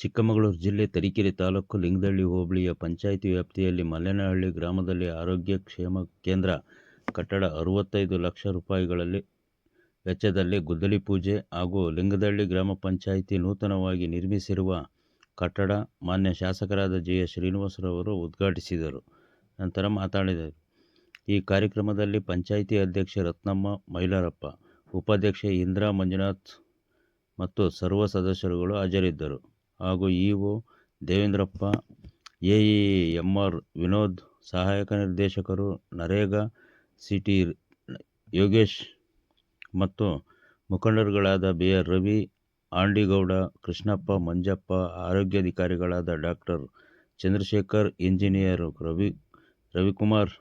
ಚಿಕ್ಕಮಗಳೂರು ಜಿಲ್ಲೆ ತರೀಕೆರೆ ತಾಲೂಕು ಲಿಂಗದಳ್ಳಿ ಹೋಬಳಿಯ ಪಂಚಾಯಿತಿ ವ್ಯಾಪ್ತಿಯಲ್ಲಿ ಮಲ್ಲೇನಹಳ್ಳಿ ಗ್ರಾಮದಲ್ಲಿ ಆರೋಗ್ಯ ಕ್ಷೇಮ ಕೇಂದ್ರ ಕಟ್ಟಡ ಅರವತ್ತೈದು ಲಕ್ಷ ರೂಪಾಯಿಗಳಲ್ಲಿ ವೆಚ್ಚದಲ್ಲಿ ಗುದ್ದಲಿ ಪೂಜೆ ಹಾಗೂ ಲಿಂಗದಳ್ಳಿ ಗ್ರಾಮ ಪಂಚಾಯಿತಿ ನೂತನವಾಗಿ ನಿರ್ಮಿಸಿರುವ ಕಟ್ಟಡ ಮಾನ್ಯ ಶಾಸಕರಾದ ಜಿ ಎಸ್ ಶ್ರೀನಿವಾಸರವರು ಉದ್ಘಾಟಿಸಿದರು. ನಂತರ ಮಾತನಾಡಿದರು ಈ ಕಾರ್ಯಕ್ರಮದಲ್ಲಿ ಪಂಚಾಯಿತಿ ಅಧ್ಯಕ್ಷೆ ರತ್ನಮ್ಮ ಮೈಲಾರಪ್ಪ, ಉಪಾಧ್ಯಕ್ಷೆ ಇಂದಿರಾ ಮಂಜುನಾಥ್ ಮತ್ತು ಸರ್ವ ಸದಸ್ಯರುಗಳು ಹಾಜರಿದ್ದರು. ಹಾಗೂ E O Devendrappa A E M R Vinod, ಸಹಾಯಕ ನಿರ್ದೇಶಕರು ನರೇಗಾ, ಸಿಟಿ ಯೋಗೇಶ್ ಮತ್ತು ಮುಖಂಡರುಗಳಾದ B R Ravi, Andigowda, Krishnappa, Manjappa ಆರೋಗ್ಯಾಧಿಕಾರಿಗಳಾದ doctor Chandrashekhar, engineer Ravi, Ravikumar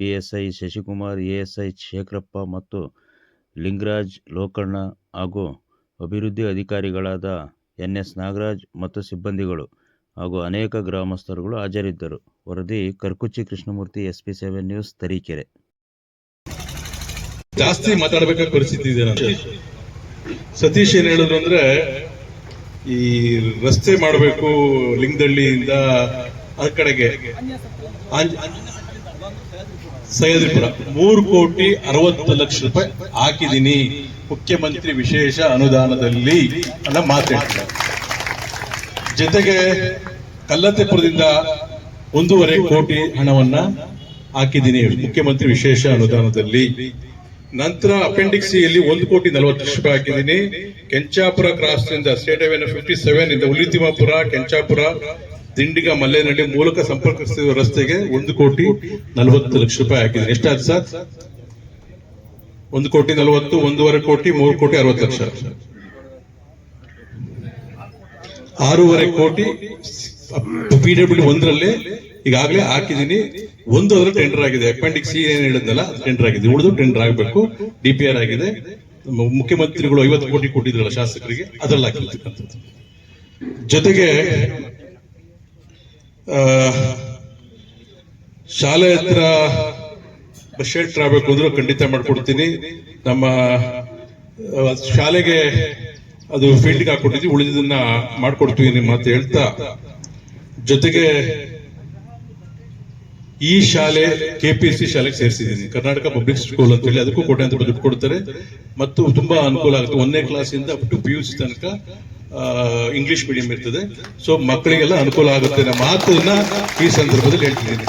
P S I Shashikumar A S I Shekharappa ಮತ್ತು ಲಿಂಗರಾಜ್ ಲೋಕಣ್ಣ ಹಾಗೂ ಅಭಿವೃದ್ಧಿ ಅಧಿಕಾರಿಗಳಾದ ಎನ್ ಎಸ್ ನಾಗರಾಜ್ ಮತ್ತು ಸಿಬ್ಬಂದಿಗಳು ಹಾಗೂ ಅನೇಕ ಗ್ರಾಮಸ್ಥರುಗಳು ಹಾಜರಿದ್ದರು. ವರದಿ, Karkuchi Krishnamurthy S P seven news, Tarikere. ಜಾಸ್ತಿ ಮಾತಾಡಬೇಕಾದ ಪರಿಸ್ಥಿತಿ ಇದೆ ಸತೀಶ್ ಏನ್ ಹೇಳಿದ್ರು ಅಂದ್ರೆ, ಈ ರಸ್ತೆ ಮಾಡಬೇಕು, ಲಿಂಗದಳ್ಳಿಯಿಂದ ಆ ಕಡೆಗೆ. ಸಹ್ಯಾದ್ರಿಪುರ ಮೂರು ಕೋಟಿ ಅರವತ್ತು ಲಕ್ಷ ರೂಪಾಯಿ ಹಾಕಿದೀನಿ ಮುಖ್ಯಮಂತ್ರಿ ವಿಶೇಷ ಅನುದಾನದಲ್ಲಿ ಅನ್ನ ಮಾತಾಡ್ತಾರೆ ಜೊತೆಗೆ ಕಲ್ಲತ್ತೆಪುರದಿಂದ ಒಂದೂವರೆ ಕೋಟಿ ಹಣವನ್ನ ಹಾಕಿದ್ದೀನಿ ಮುಖ್ಯಮಂತ್ರಿ ವಿಶೇಷ ಅನುದಾನದಲ್ಲಿ. ನಂತರ ಅಪೆಂಡಿಕ್ಸ್ ಯಲ್ಲಿ ಒಂದು ಕೋಟಿ ನಲವತ್ತು ಲಕ್ಷ ರೂಪಾಯಿ ಹಾಕಿದ್ದೀನಿ. ಕೆಂಚಾಪುರ ಕ್ರಾಸ್ ಇಂದ ಸ್ಟೇಟ್ ಹೈವೇನ ಫಿಫ್ಟಿ ಸೆವೆನ್ ಇಂದ ಉಲಿತಿಮಾಪುರ ಕೆಂಚಾಪುರ ದಿಂಡಿಗ ಮಲ್ಲೇನಹಳ್ಳಿ ಮೂಲಕ ಸಂಪರ್ಕ ರಸ್ತೆಗೆ ಒಂದು ಕೋಟಿ ನಲವತ್ತು ಲಕ್ಷ ರೂಪಾಯಿ ಹಾಕಿದ್ರು ಎಷ್ಟಾಯ್ತು ಸರ್? ಒಂದು ಕೋಟಿ ನಲವತ್ತು, ಒಂದೂವರೆ ಕೋಟಿ, ಮೂರು ಕೋಟಿ ಅರವತ್ತು ಲಕ್ಷ. ಆರೂವರೆ ಕೋಟಿ ಪಿ ಡಬ್ಲ್ಯೂ ಒಂದರಲ್ಲಿ ಈಗಾಗಲೇ ಹಾಕಿದ್ದೀನಿ. ಒಂದು ಅದರ ಟೆಂಡರ್ ಆಗಿದೆ. ಅಪೆಂಡಿಕ್ಸ್ ಸಿ ಏನ್ ಹೇಳಿದ್ನಲ್ಲ ಟೆಂಡರ್ ಆಗಿದೆ. ಉಳಿದು ಟೆಂಡರ್ ಆಗಬೇಕು. ಡಿ ಪಿ ಆರ್ ಆಗಿದೆ. ಮುಖ್ಯಮಂತ್ರಿಗಳು ಐವತ್ತು ಕೋಟಿ ಕೊಟ್ಟಿದ್ರಲ್ಲ ಶಾಸಕರಿಗೆ, ಅದರಲ್ಲಿ ಹಾಕಿರ್ತಕ್ಕಂಥದ್ದು ಜೊತೆಗೆ ಶಾಲೆ ಹತ್ರ ಬಸ್ ಶೆಲ್ಟರ್ ಆಗಬೇಕು ಅಂದ್ರೆ ಖಂಡಿತ ಮಾಡ್ಕೊಡ್ತೀನಿ. ನಮ್ಮ ಶಾಲೆಗೆ ಅದು ಫೀಲ್ಡ್ಗೆ ಹಾಕೊಟ್ಟಿದ್ವಿ ಉಳಿದನ್ನ ಮಾಡ್ಕೊಡ್ತೀವಿ ನಿಮ್ಮ ಅಂತ ಹೇಳ್ತಾ. ಜೊತೆಗೆ ಈ ಶಾಲೆ ಸಿ ಶಾಲೆಗೆ ಸೇರಿಸಿದ್ದೀನಿ. ಕರ್ನಾಟಕ ಪಬ್ಲಿಕ್ ಸ್ಕೂಲ್ ಅಂತ ಹೇಳಿ ಅದಕ್ಕೂ ಕೋಟೆ ಅಂತ ದುಡ್ಡು ಕೊಡ್ತಾರೆ. ಮತ್ತು ತುಂಬಾ ಅನುಕೂಲ ಆಗುತ್ತೆ. ಒಂದನೇ ಕ್ಲಾಸಿಂದ up to P U C ತನಕ ಇಂಗ್ಲಿಷ್ ಮೀಡಿಯಂ ಇರ್ತದೆ. ಸೊ ಮಕ್ಕಳಿಗೆಲ್ಲ ಅನುಕೂಲ ಆಗುತ್ತೆ. ನಮ್ಮ ಮಾತನ್ನ ಈ ಸಂದರ್ಭದಲ್ಲಿ ಹೇಳ್ತಿದ್ದೀನಿ?